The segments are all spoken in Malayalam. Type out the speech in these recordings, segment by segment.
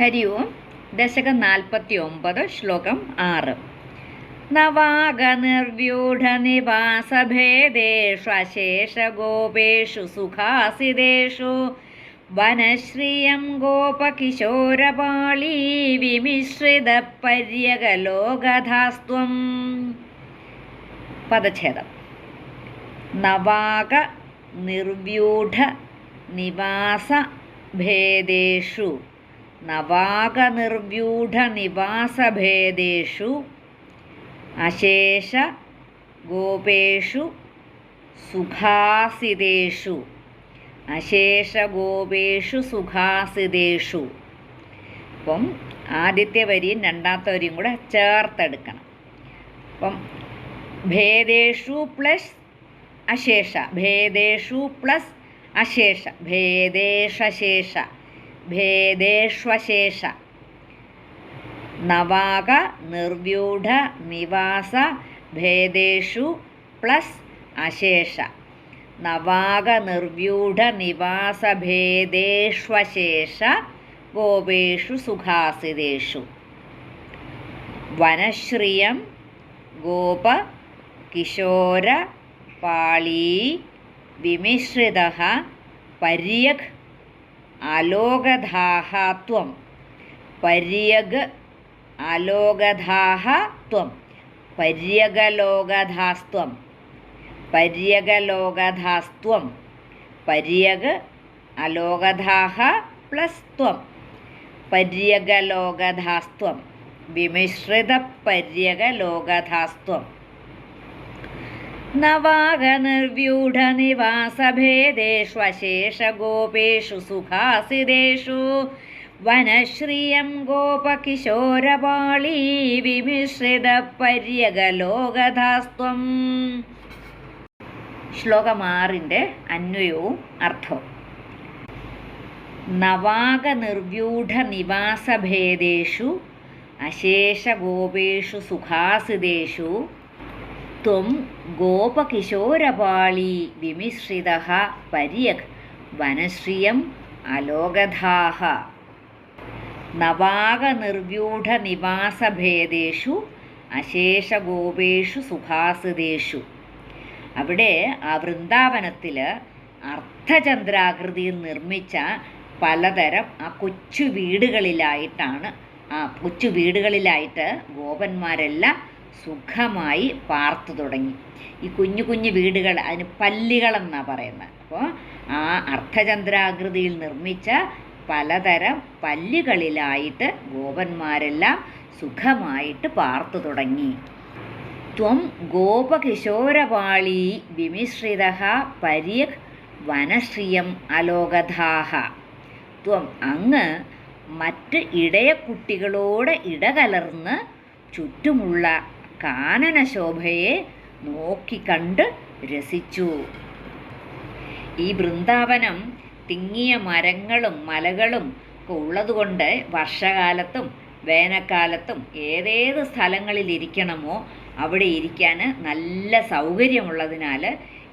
ഹരി ഓം ദശകം നാൽപ്പത്തി ഒമ്പത് ശ്ലോകം ആറ്. നവാഗനിർവ്യൂഢനിവാസഭേദേഷു അശേഷഗോപേഷു സുഖാസിതേഷു വനശ്രിയം ഗോപകിശോരപാളീ വിമിശ്രിതപര്യകലോകധാസ്ത്വം. പദച്ഛേദം. നവാക നിർവ്യൂഢ നിവാസ ഭേദേഷു നവാകനിർവ്യൂഢ നിവാസഭേദേഷു അശേഷ ഗോപേഷു സുഖാസിതേഷു അശേഷ ഗോപേഷു സുഖാസിതേഷു. അപ്പം ആദ്യത്തെ വരിയും രണ്ടാമത്തെ വരിയും കൂടെ ചേർത്തെടുക്കണം. അപ്പം ഭേദേഷു പ്ലസ് അശേഷ ഭേദേഷു പ്ലസ് അശേഷ ഭേദേഷശേഷ ഭേദേഷ്വശേഷ. നവാക നിർവ്യൂഢ നിവാസ ഭേദേഷു പ്ലസ് അശേഷ. നവാക നിർവ്യൂഢ നിവാസ ഭേദേഷ്വശേഷ ഗോപേഷു സുഖാസിതേഷു. വനശ്രിയം ഗോപ കിശോര പാളീ വിമിശ്രിത പര്യഗ് അലോകധാഹ ത്വം പര്യഗ് അലോകധാഹ ത്വം പര്യഗലോകധാസ്ത്വം പര്യഗലോകധാസ്ത്വം പര്യഗ് അലോകധാഹ പ്ലസ് ത്വം പര്യഗലോകധാസ്ത്വം വിമിശ്രിത അശേഷഗോപേഷു സുഖാസിതേഷു. വനശ്രിയം ഗോപകിശോരപാളീ വിമിശ്രിതപര്യഗലോകധാസ്ത്വം ശ്ലോകം ആറിന്റെ അന്വയവും അർത്ഥവും. നവാഗനിർവ്യൂഢ നിവാസഭേദേഷു അശേഷഗോപേഷു സുഖാസിതേഷു ത്വം ഗോപകിശോരപാളി വിമിശ്രിത പര്യക് വനശ്രിയം അലോകഥാഹ നവാകനിർവ്യൂഢനിവാസഭേദേഷു അശേഷഗോപേഷു സുഖാസുതേഷു അവിടെ ആ വൃന്ദാവനത്തിൽ അർദ്ധചന്ദ്രാകൃതിയിൽ നിർമ്മിച്ച പലതരം ആ കൊച്ചു വീടുകളിലായിട്ടാണ് ആ കൊച്ചു വീടുകളിലായിട്ട് ഗോപന്മാരെല്ലാം സുഖമായി പാർത്തു തുടങ്ങി. ഈ കുഞ്ഞു കുഞ്ഞു വീടുകൾ അതിന് പല്ലികളെന്നാണ് പറയുന്നത്. അപ്പോൾ ആ അർദ്ധചന്ദ്രാകൃതിയിൽ നിർമ്മിച്ച പലതരം പല്ലുകളിലായിട്ട് ഗോപന്മാരെല്ലാം സുഖമായിട്ട് പാർത്തു തുടങ്ങി. ത്വം ഗോപകിശോരപാളി വിമിശ്രിത പര്യക് വനശ്രിയം അലോകധാഹ. ത്വം അങ്ങ് മറ്റ് ഇടയക്കുട്ടികളോട് ഇടകലർന്ന് ചുറ്റുമുള്ള കാനനശോഭയെ നോക്കിക്കണ്ട് രസിച്ചു. ഈ വൃന്ദാവനം തിങ്ങിയ മരങ്ങളും മലകളും ഒക്കെ ഉള്ളതുകൊണ്ട് വർഷകാലത്തും വേനൽക്കാലത്തും ഏതേത് സ്ഥലങ്ങളിൽ ഇരിക്കണമോ അവിടെ ഇരിക്കാൻ നല്ല സൗകര്യമുള്ളതിനാൽ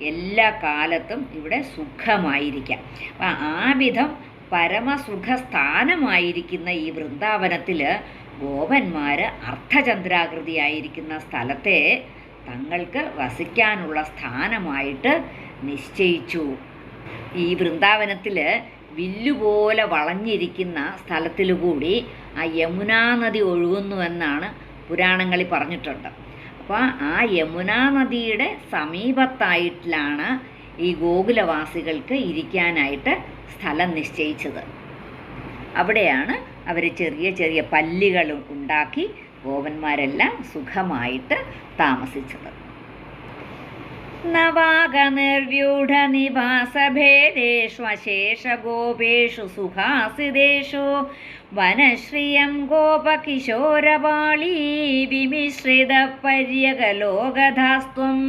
എല്ലാ കാലത്തും ഇവിടെ സുഖമായിരിക്കാം. അപ്പം ആ വിധം പരമസുഖ സ്ഥാനമായിരിക്കുന്ന ഈ വൃന്ദാവനത്തിൽ ഗോപന്മാർ അർദ്ധചന്ദ്രാകൃതിയായിരിക്കുന്ന സ്ഥലത്തെ തങ്ങൾക്ക് വസിക്കാനുള്ള സ്ഥാനമായിട്ട് നിശ്ചയിച്ചു. ഈ വൃന്ദാവനത്തിൽ വില്ലുപോലെ വളഞ്ഞിരിക്കുന്ന സ്ഥലത്തിൽ കൂടി ആ യമുനാ നദി ഒഴുകുന്നുവെന്നാണ് പുരാണങ്ങളിൽ പറഞ്ഞിട്ടുണ്ട്. അപ്പോൾ ആ യമുനാ നദിയുടെ സമീപത്തായിട്ടാണ് ഈ ഗോകുലവാസികൾക്ക് ഇരിക്കാനായിട്ട് സ്ഥലം നിശ്ചയിച്ചത്. അവിടെയാണ് അവർ ചെറിയ ചെറിയ പല്ലികൾ ഉണ്ടാക്കി ഗോപന്മാരെല്ലാം സുഖമായിട്ട് താമസിച്ചത്. നവാകനിർവ്യൂഢനിവാസഭേദേഷു അശേഷഗോപേഷു സുഖാസിതേഷു വനശ്രിയം ഗോപകിശോരപാളീ വിമിശ്രിത പര്യകലോകധാസ്ത്വം